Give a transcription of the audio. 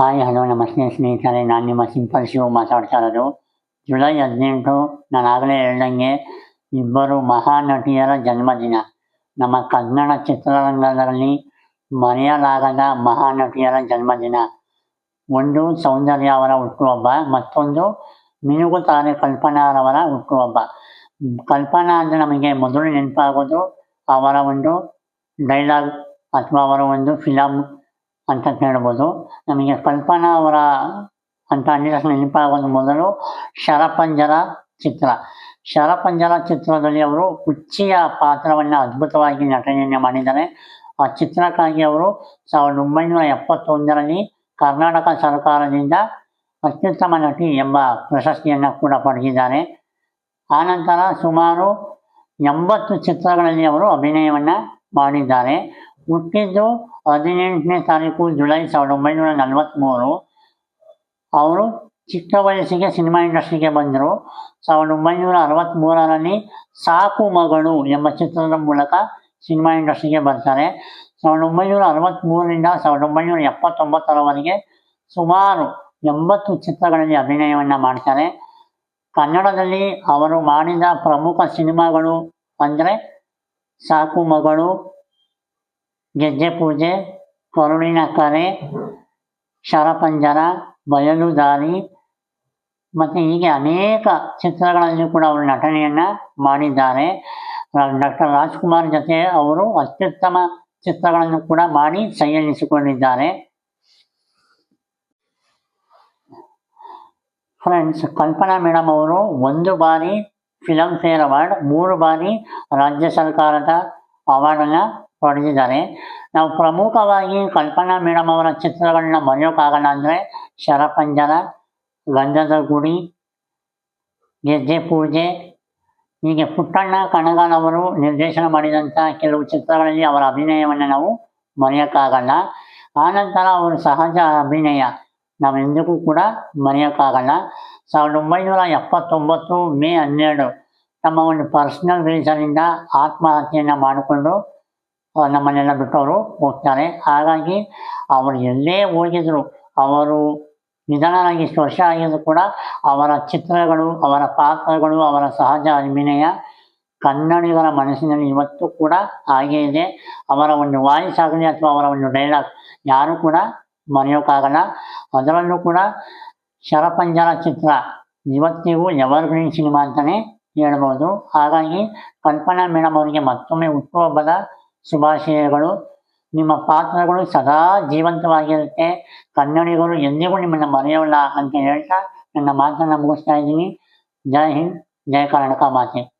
Hi, hello, ನಮಸ್ತೆ ಸ್ನೇಹಿತರೆ. ನಾನು ನಿಮ್ಮ ಸಿಂಪಲ್ ಶಿವ ಮಾತಾಡ್ತಾ ಇರೋದು. ಜುಲೈ ಹದಿನೆಂಟು, ನಾನು ಆಗಲೇ ಹೇಳ್ದಂಗೆ ಇಬ್ಬರು ಮಹಾನಟಿಯರ ಜನ್ಮದಿನ. ನಮ್ಮ ಕನ್ನಡ ಚಿತ್ರರಂಗದಲ್ಲಿ ಮರೆಯಲಾಗದ ಮಹಾನಟಿಯರ ಜನ್ಮದಿನ. ಒಂದು ಸೌಂದರ್ಯ ಅವರ ಹುಟ್ಟುಹಬ್ಬ, ಮತ್ತೊಂದು ಮಿನುಗುತ್ತಾರೆ ಕಲ್ಪನಾರವರ ಹುಟ್ಟುಹಬ್ಬ. ಕಲ್ಪನಾ ಅಂದರೆ ನಮಗೆ ಮೊದಲು ನೆನಪಾಗೋದು ಅವರ ಒಂದು ಡೈಲಾಗ್ ಅಥವಾ ಅವರ ಒಂದು ಫಿಲಮ್ ಅಂತ ಹೇಳ್ಬೋದು. ನಮಗೆ ಕಲ್ಪನಾ ಅವರ ಅಂತ ನೆನಪಾಗೋದು ಮೊದಲು ಶರಪಂಜರ ಚಿತ್ರ. ಶರಪಂಜರ ಚಿತ್ರದಲ್ಲಿ ಅವರು ಕುಚ್ಚಿಯ ಪಾತ್ರವನ್ನು ಅದ್ಭುತವಾಗಿ ನಟನೆಯನ್ನು ಮಾಡಿದ್ದಾರೆ. ಆ ಚಿತ್ರಕ್ಕಾಗಿ ಅವರು ಸಾವಿರದ ಒಂಬೈನೂರ ಎಪ್ಪತ್ತೊಂದರಲ್ಲಿ ಕರ್ನಾಟಕ ಸರ್ಕಾರದಿಂದ ಅತ್ಯುತ್ತಮ ನಟಿ ಎಂಬ ಪ್ರಶಸ್ತಿಯನ್ನು ಕೂಡ ಪಡೆದಿದ್ದಾರೆ. ಆನಂತರ ಸುಮಾರು ಎಂಬತ್ತು ಚಿತ್ರಗಳಲ್ಲಿ ಅವರು ಅಭಿನಯವನ್ನು ಮಾಡಿದ್ದಾರೆ. ಹುಟ್ಟಿದ್ದು ಹದಿನೆಂಟನೇ ತಾರೀಕು ಜುಲೈ ಸಾವಿರದ ಒಂಬೈನೂರ ನಲವತ್ತ್ಮೂರು ಅವರು ಚಿಕ್ಕ ವಯಸ್ಸಿಗೆ ಸಿನಿಮಾ ಇಂಡಸ್ಟ್ರಿಗೆ ಬಂದರು. ಸಾವಿರದ ಒಂಬೈನೂರ ಅರವತ್ತ್ಮೂರರಲ್ಲಿ ಸಾಕು ಮಗಳು ಎಂಬ ಚಿತ್ರದ ಮೂಲಕ ಸಿನಿಮಾ ಇಂಡಸ್ಟ್ರಿಗೆ ಬರ್ತಾರೆ. ಸಾವಿರದ ಒಂಬೈನೂರ ಅರವತ್ತ್ಮೂರರಿಂದ ಸಾವಿರದ ಒಂಬೈನೂರ ಎಪ್ಪತ್ತೊಂಬತ್ತರವರೆಗೆ ಸುಮಾರು ಎಂಬತ್ತು ಚಿತ್ರಗಳಲ್ಲಿ ಅಭಿನಯವನ್ನು ಮಾಡ್ತಾರೆ. ಕನ್ನಡದಲ್ಲಿ ಅವರು ಮಾಡಿದ ಪ್ರಮುಖ ಸಿನಿಮಾಗಳು ಅಂದರೆ ಸಾಕು ಮಗಳು ಗೆಜ್ಜೆ ಪೂಜೆ ಕರುಳಿನ ಕರೆ ಶರಪಂಜರ, ಬಯಲು ದಾರಿ ಮತ್ತು ಹೀಗೆ ಅನೇಕ ಚಿತ್ರಗಳಲ್ಲಿ ಕೂಡ ಅವರು ನಟನೆಯನ್ನು ಮಾಡಿದ್ದಾರೆ. ಡಾಕ್ಟರ್ ರಾಜ್ಕುಮಾರ್ ಜೊತೆ ಅವರು ಅತ್ಯುತ್ತಮ ಚಿತ್ರಗಳನ್ನು ಕೂಡ ಮಾಡಿ ಸೈಯಲ್ಲಿಸಿಕೊಂಡಿದ್ದಾರೆ ಫ್ರೆಂಡ್ಸ್, ಕಲ್ಪನಾ ಮೇಡಮ್ ಅವರು ಒಂದು ಬಾರಿ ಫಿಲಮ್ ಫೇರ್ ಅವಾರ್ಡ್, ಮೂರು ಬಾರಿ ರಾಜ್ಯ ಸರ್ಕಾರದ ಅವಾರ್ಡನ್ನು ಪಡೆದಿದ್ದಾರೆ. ನಾವು ಪ್ರಮುಖವಾಗಿ ಕಲ್ಪನಾ ಮೇಡಮ್ ಅವರ ಚಿತ್ರಗಳನ್ನ ಮರೆಯೋಕ್ಕಾಗಲ್ಲ ಅಂದರೆ ಶರಪಂಜರ ಗಂಧದ ಗುಡಿ ಗೆದ್ದೆ ಪೂಜೆ, ಹೀಗೆ ಪುಟ್ಟಣ್ಣ ಕಣಗಾಲ್ ಅವರು ನಿರ್ದೇಶನ ಮಾಡಿದಂಥ ಕೆಲವು ಚಿತ್ರಗಳಲ್ಲಿ ಅವರ ಅಭಿನಯವನ್ನು ನಾವು ಮರೆಯೋಕ್ಕಾಗಲ್ಲ ಆನಂತರ ಅವರು ಸಹಜ ಅಭಿನಯ ನಾವು ಎಂದಿಗೂ ಕೂಡ ಮರೆಯೋಕ್ಕಾಗಲ್ಲ ಸಾವಿರದ ಒಂಬೈನೂರ ಎಪ್ಪತ್ತೊಂಬತ್ತು ಮೇ ಹನ್ನೆರಡು ತಮ್ಮ ಒಂದು ಪರ್ಸ್ನಲ್ ರೀಸನಿಂದ ಆತ್ಮಹತ್ಯೆಯನ್ನು ಮಾಡಿಕೊಂಡು ನಮ್ಮನ್ನೆಲ್ಲ ಬಿಟ್ಟು ಅವರು ಹೋಗ್ತಾರೆ ಹಾಗಾಗಿ ಅವರು ಎಲ್ಲೇ ಹೋಗಿದ್ರು, ಅವರು ನಿಧನರಾಗಿ ಇಷ್ಟು ವರ್ಷ ಆಗಿದ್ರು ಕೂಡ ಅವರ ಚಿತ್ರಗಳು, ಅವರ ಪಾತ್ರಗಳು, ಅವರ ಸಹಜ ಅಭಿನಯ ಕನ್ನಡಿಗರ ಮನಸ್ಸಿನಲ್ಲಿ ಇವತ್ತು ಕೂಡ ಹಾಗೇ ಇದೆ. ಅವರ ಒಂದು ವಾಯ್ಸ್ ಆಗಲಿ ಅಥವಾ ಅವರ ಒಂದು ಡೈಲಾಗ್ ಯಾರು ಕೂಡ ಮರೆಯೋಕ್ಕಾಗಲ್ಲ ಅದರಲ್ಲೂ ಕೂಡ ಶರಪಂಜರ ಚಿತ್ರ ಇವತ್ತಿಗೂ ಎವರ್ಗ್ರೀನ್ ಸಿನಿಮಾ ಅಂತಲೇ ಹೇಳ್ಬೋದು. ಹಾಗಾಗಿ ಕಲ್ಪನಾ ಮೇಡಮ್ ಅವರಿಗೆ ಮತ್ತೊಮ್ಮೆ ಹುಟ್ಟುಹಬ್ಬದ ಶುಭಾಶಯಗಳು. ನಿಮ್ಮ ಪಾತ್ರಗಳು ಸದಾ ಜೀವಂತವಾಗಿರುತ್ತೆ. ಕನ್ನಡಿಗರು ಎಂದಿಗೂ ನಿಮ್ಮನ್ನು ಮರೆಯೋಲ್ಲ ಅಂತ ಹೇಳ್ತಾ ನನ್ನ ಮಾತನ್ನು ಮುಗಿಸ್ತಾ ಇದ್ದೀನಿ. ಜೈ ಹಿಂದ್ ಜಯ ಕರ್ನಾಟಕ ಮಾತೆ.